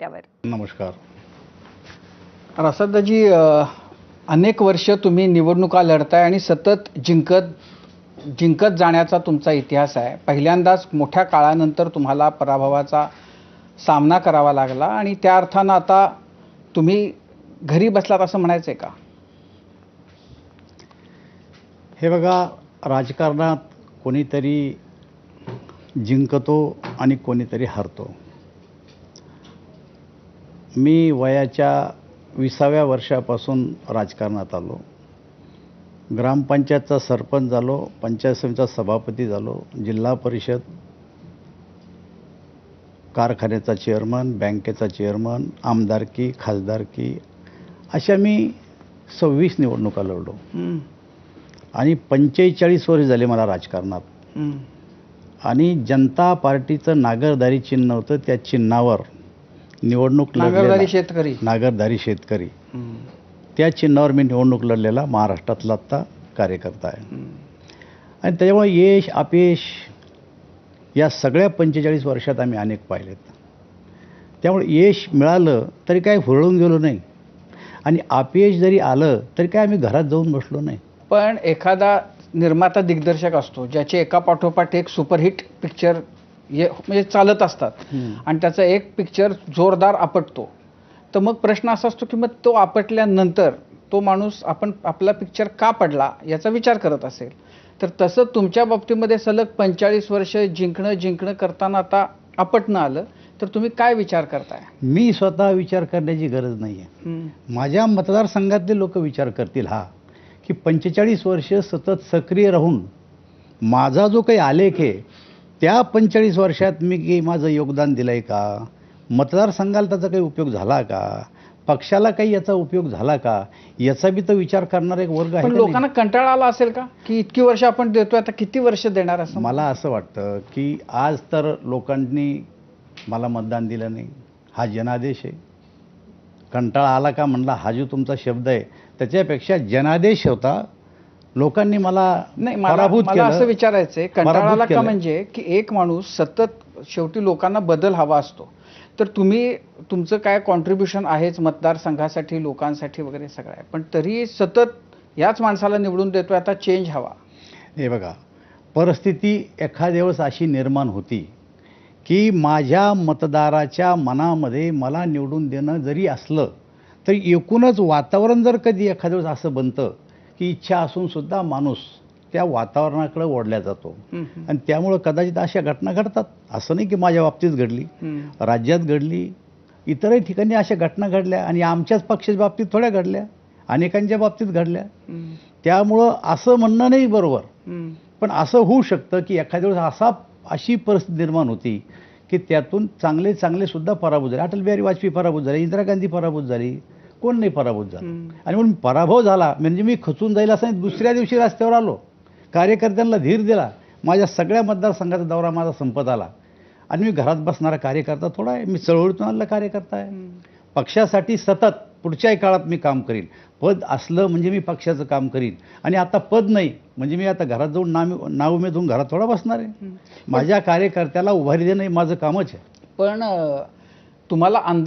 त्यावर. नमस्कार. रसादाजी अनेक वर्ष तुम्ही निवडणुका लढताय आणि सतत जिंकत जिंकत जाण्याचा तुमचा इतिहास आहे. पहिल्यांदाच मोठ्या काळानंतर तुम्हाला पराभवाचा सामना करावा लागला आणि त्या अर्थानं आता तुम्ही घरी बसलात असं म्हणायचं आहे का? हे बघा राजकारणात कोणीतरी जिंकतो आणि कोणीतरी हरतो. मी वयाच्या विसाव्या वर्षापासून राजकारणात आलो. ग्रामपंचायतचा सरपंच झालो पंचायत समितीचा सभापती झालो जिल्हा परिषद कारखान्याचा चेअरमन बँकेचा चेअरमन आमदारकी खासदारकी अशा मी सव्वीस निवडणुका लढलो. आणि पंचेचाळीस वर्ष झाले मला राजकारणात. आणि जनता पार्टीचं नागरदारी चिन्ह होतं त्या चिन्हावर निवडणूक लढलेला शेतकरी. नागरदारी शेतकरी. त्या चिन्हावर मी निवडणूक लढलेला महाराष्ट्रातला आत्ता कार्यकर्ता आहे. आणि त्याच्यामुळे यश अपयश या सगळ्या पंचेचाळीस वर्षात आम्ही अनेक पाहिलेत. त्यामुळे यश मिळालं तरी काय हुरळून गेलो नाही. आणि अपयश जरी आलं तरी काय आम्ही घरात जाऊन बसलो नाही. पण एखादा निर्माता दिग्दर्शक असतो ज्याचे एका पाठोपाठ एक सुपरहिट पिक्चर ये म्हणजे चालत असतात. आणि त्याचा एक पिक्चर जोरदार आपटतो. तर मग प्रश्न असा असतो की मग तो आपटल्यानंतर तो माणूस आपण आपला पिक्चर का पडला याचा विचार करत असेल. तर तसं तुमच्या बाबतीमध्ये सलग पंचेचाळीस वर्ष जिंकणं जिंकणं करताना आता आपटणं आलं तर तुम्ही काय विचार करताय? मी स्वतः विचार करण्याची गरज नाही आहे माझ्या मतदारसंघातले लोक विचार करतील हा की पंचेचाळीस वर्ष सतत सक्रिय राहून माझा जो काही आलेख आहे त्या पंचेचाळीस वर्षात मी की माझं योगदान दिलं आहे का? मतदारसंघाला त्याचा काही उपयोग झाला का? पक्षाला काही याचा उपयोग झाला का? याचा बी तर विचार करणारा एक वर्ग आहे? लोकांना कंटाळा आला असेल का? की इतकी वर्ष आपण देतोय आता किती वर्ष देणार असं? मला असं वाटतं की आज तर लोकांनी मला मतदान दिलं नाही. हा जनादेश आहे. कंटाळा आला का म्हणला हा जो तुमचा शब्द आहे त्याच्यापेक्षा जनादेश होता. लोकांनी मला नाही मला पराभूत मला असं केलं विचारायचंय कंटाळाला का केलं. म्हणजे की एक माणूस सतत शेवटी लोकांना बदल हवा असतो. तर तुम्ही तुमचं काय कॉन्ट्रीब्युशन आहेच मतदारसंघासाठी लोकांसाठी वगैरे सगळं आहे. पण तरी सतत याच माणसाला निवडून देतोय आता चेंज हवा. हे बघा परिस्थिती एखाद्या वेळेस अशी निर्माण होती की माझ्या मतदाराच्या मनामध्ये मला निवडून देणं जरी असलं तरी एकूणच वातावरण जर कधी एखाद्या वेळेस असं बनतं की इच्छा असून सुद्धा माणूस त्या वातावरणाकडे ओढल्या जातो. आणि त्यामुळं कदाचित अशा घटना घडतात. असं नाही की माझ्या बाबतीत घडली. राज्यात घडली. इतरही ठिकाणी अशा घटना घडल्या आणि आमच्याच पक्षाच्या बाबतीत थोड्या घडल्या. अनेकांच्या बाबतीत घडल्या. त्यामुळं असं म्हणणं नाही बरोबर. पण असं होऊ शकतं की एखाद्या वेळेस असा अशी परिस्थिती निर्माण होती की त्यातून चांगले चांगले सुद्धा पराभूत झाले. अटल बिहारी वाजपेयी पराभूत झाले इंदिरा गांधी पराभूत झाली. कोण नाही पराभूत झालं. आणि म्हणून पराभव झाला म्हणजे मी खचून जाईल असं नाही. दुसऱ्या दिवशी रस्त्यावर आलो. कार्यकर्त्यांना धीर दिला. माझ्या सगळ्या मतदारसंघाचा दौरा माझा संपत आला. आणि मी घरात बसणारा कार्यकर्ता थोडा आहे. मी चळवळीतून आलेला कार्यकर्ता आहे. पक्षासाठी सतत पुढच्याही काळात मी काम करीन. पद असलं म्हणजे मी पक्षाचं काम करीन. आणि आता पद नाही म्हणजे मी आता घरात जाऊन नाव नाव उमेद होऊन घरात थोडा बसणार आहे. माझ्या कार्यकर्त्याला उभारी देणं हे माझं कामच आहे. पण तुम्हाला अंदाज